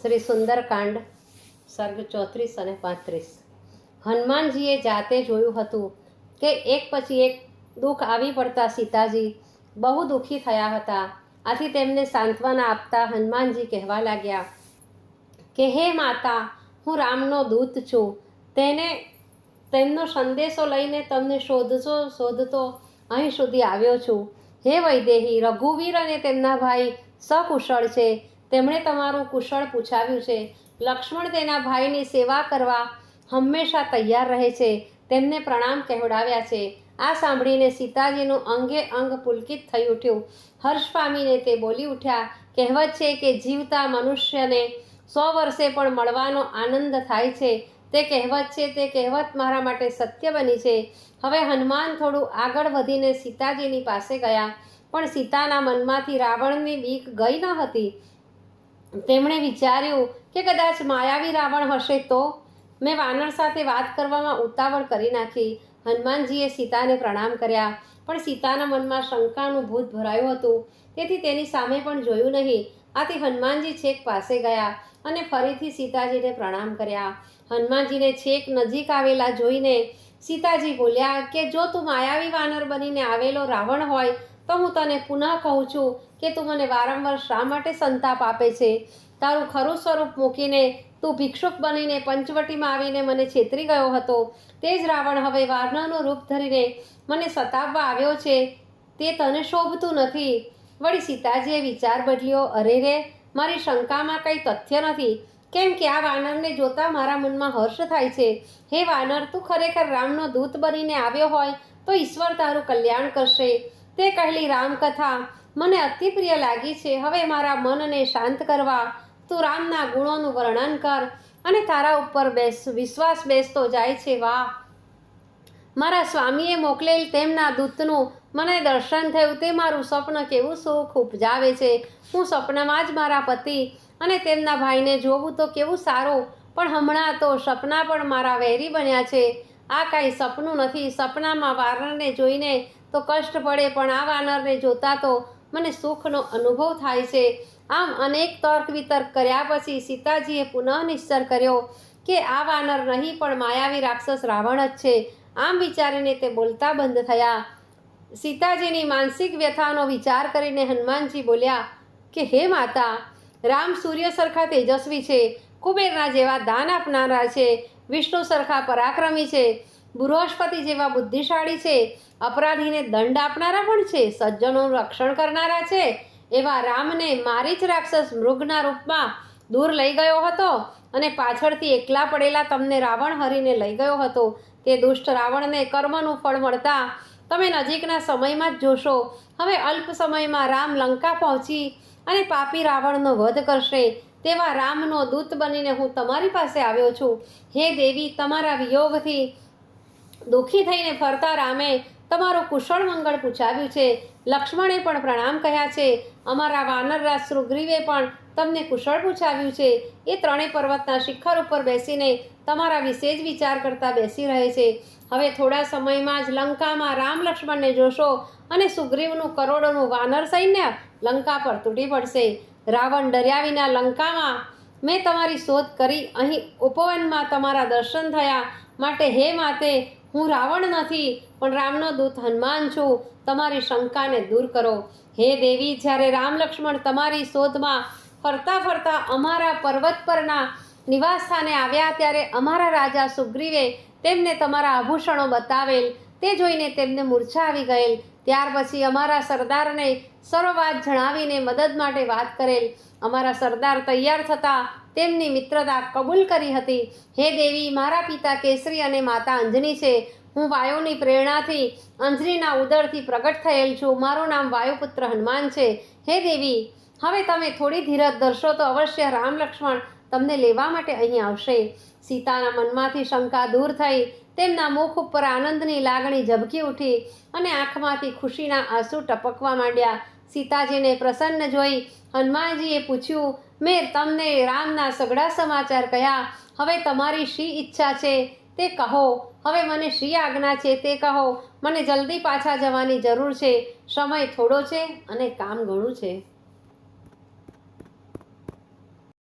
શ્રી સુંદરકાંડ, સર્ગ ચોત્રીસ અને પાંત્રીસ. હનુમાનજીએ જાતે જોયું હતું કે એક પછી એક દુઃખ આવી પડતા સીતાજી બહુ દુઃખી થયા હતા. આથી તેમને સાંત્વના આપતા હનુમાનજી કહેવા લાગ્યા, કે હે માતા, હું રામનો દૂત છું. તેને, તેમનો સંદેશો લઈને તમને શોધશો, શોધતો અહીં સુધી આવ્યો છું. હે વૈદેહી, રઘુવીર અને તેમના ભાઈ સકુશળ છે. તેમણે તમારું કુશળ પૂછાવ્યું છે. લક્ષ્મણ તેના ભાઈની સેવા કરવા હંમેશા તૈયાર રહે છે. તેમને પ્રણામ કહેવડાવ્યા છે. આ સાંભળીને સીતાજીનું અંગે અંગ પુલકિત થઈ ઉઠ્યું. હર્ષ પામીને તે બોલી ઉઠ્યા, કહેવત છે કે જીવતા મનુષ્યને સો વર્ષે પણ મળવાનો આનંદ થાય છે. તે કહેવત છે, તે કહેવત મારા માટે સત્ય બની છે. હવે હનુમાન થોડું આગળ વધીને સીતાજીની પાસે ગયા. પણ સીતાના મનમાંથી રાવણની બીક ગઈ ન હતી. તેમણે વિચાર્યું કે કદાચ માયાવી રાવણ હશે તો? મેં વાનર સાથે વાત કરવામાં ઉતાવળ કરી નાખી. હનુમાનજીએ સીતાને પ્રણામ કર્યા. પણ સીતાના મનમાં શંકાનું ભૂત ભરાયું હતું. તેથી તેની સામે પણ જોયું નહીં. આથી હનુમાનજી છેક પાસે ગયા અને ફરીથી સીતાજીને પ્રણામ કર્યા. હનુમાનજીને છેક નજીક આવેલા જોઈને સીતાજી બોલ્યા કે જો તું માયાવી વાનર બનીને આવેલો રાવણ હોય તો હું તને પુનઃ કહું છું કે તું મને વારંવાર શા માટે સંતાપ આપે છે? તારું ખરું સ્વરૂપ મૂકીને તું ભિક્ષુક બનીને પંચવટીમાં આવીને મને છેતરી ગયો હતો. તે જ રાવણ હવે વાનરનું રૂપ ધરીને મને સતાવવા આવ્યો છે. તે તને શોભતું નથી. વળી સીતાજીએ વિચાર બદલ્યો, અરે રે, મારી શંકામાં કંઈ તથ્ય નથી. કેમ કે આ વાનરને જોતા મારા મનમાં હર્ષ થાય છે. હે વાનર, તું ખરેખર રામનો દૂત બનીને આવ્યો હોય તો ઈશ્વર તારું કલ્યાણ કરશે. તે કહેલી રામકથા, મને અતિ પ્રિય લાગી છે. હવે મારા મનને શાંત કરવા. તું રામના ગુણોનું વર્ણન કર અને તારા ઉપર બેસ, વિશ્વાસ બેસતો જાય છે. વાહ. મારા સ્વામીએ મોકલેલ તેમના દૂતનું, મને દર્શન થયું, તે મારું સ્વપ્ન કેવું સુખ ઉપજાવે છે. હું સ્વપ્નમાં જ મારા પતિ અને તેમના ભાઈને જોવું તો કેવું સારું, પણ હમણાં તો સપના પણ મારા વહેરી બન્યા છે. આ કાંઈ સપનું નથી. સપનામાં વારણને જોઈને તો કષ્ટ પડે પણ આ વાનરને જોતા તો મને સુખનો અનુભવ થાય છે. આમ અનેક તર્ક વિતર્ક કર્યા પછી સીતાજીએ પુનઃ નિશ્ચર કર્યો કે આ વાનર નહીં પણ માયાવી રાક્ષસ રાવણ જ છે. આમ વિચારીને તે બોલતા બંધ થયા. સીતાજીની માનસિક વ્યથાનો વિચાર કરીને હનુમાનજી બોલ્યા કે, હે માતા, રામ સૂર્ય સરખા તેજસ્વી છે. કુબેરના જેવા દાન આપનારા છે. વિષ્ણુ સરખા પરાક્રમી છે. બૃહસ્પતિ જેવા બુદ્ધિશાળી છે, અપરાધીને દંડ આપનારા પણ છે, સજ્જનોનું રક્ષણ કરનારા છે, એવા રામને મારી જ રાક્ષસ મૃગના રૂપમાં દૂર લઈ ગયો હતો અને પાછળથી એકલા પડેલા તમને રાવણ હરીને લઈ ગયો હતો. તે દુષ્ટ રાવણને કર્મનું ફળ મળતા તમે નજીકના સમયમાં જ જોશો. હવે અલ્પ સમયમાં રામ લંકા પહોંચી અને પાપી રાવણનો વધ કરશે. તેવા રામનો દૂત બનીને હું તમારી પાસે આવ્યો છું. હે દેવી, તમારા વિયોગથી દુઃખી થઈને ફરતા રામે તમારો કુશળ મંગળ પૂછાવ્યું છે. લક્ષ્મણે પણ પ્રણામ કહ્યા છે. અમારા વાનરરાજ સુગ્રીવે પણ તમને કુશળ પૂછાવ્યું છે. એ ત્રણેય પર્વતના શિખર ઉપર બેસીને તમારા વિશે જ વિચાર કરતા બેસી રહે છે. હવે થોડા સમયમાં જ લંકામાં રામ લક્ષ્મણને જોશો અને સુગ્રીવનું કરોડોનું વાનર સૈન્ય લંકા પર તૂટી પડશે. રાવણ ડર્યા વિના લંકામાં મેં તમારી શોધ કરી. અહીં ઉપવનમાં તમારા દર્શન થયા. માટે હે માતે હું રાવણ નથી, પણ રામનો દૂત હનુમાન છું. તમારી શંકાને દૂર કરો. હે દેવી, જ્યારે રામ લક્ષ્મણ તમારી શોધમાં ફરતા ફરતા અમારા પર્વત પરના નિવાસ સ્થાને આવ્યા, ત્યારે અમારા રાજા સુગ્રીવે તેમને તમારા આભૂષણો બતાવેલ. તે જોઈને તેમને મૂર્છા આવી ગયેલ. ત્યાર પછી અમારા સરદારને સર્વ વાત જણાવીને મદદ માટે વાત કરેલ. અમારા સરદાર તૈયાર થતાં તેમની મિત્રતા કબૂલ કરી હતી. હે દેવી, મારા પિતા કેસરી અને માતા અંજની છે. હું વાયુની પ્રેરણાથી અંજનીના ઉદરથી પ્રગટ થયેલ છું. મારું નામ વાયુપુત્ર હનુમાન છે. હે દેવી, હવે તમે થોડી ધીરજ ધરશો તો અવશ્ય રામ લક્ષ્મણ તમને લેવા માટે અહીં આવશે. સીતાના મનમાંથી શંકા દૂર થઈ તેમના મુખ ઉપર આનંદની લાગણી ઝબકી ઉઠી અને આંખમાંથી ખુશીના આંસુ ટપકવા માંડ્યા. સીતાજીને પ્રસન્ન જોઈ હનુમાનજીએ પૂછ્યું મેં તમને રામના સગડા સમાચાર કહ્યા હવે તમારી શી ઈચ્છા છે? તે કહો. હવે મને શ્રી આજ્ઞા છે તે કહો. મને જલ્દી પાછા જવાની જરૂર છે. સમય થોડો છે અને કામ ઘણું છે.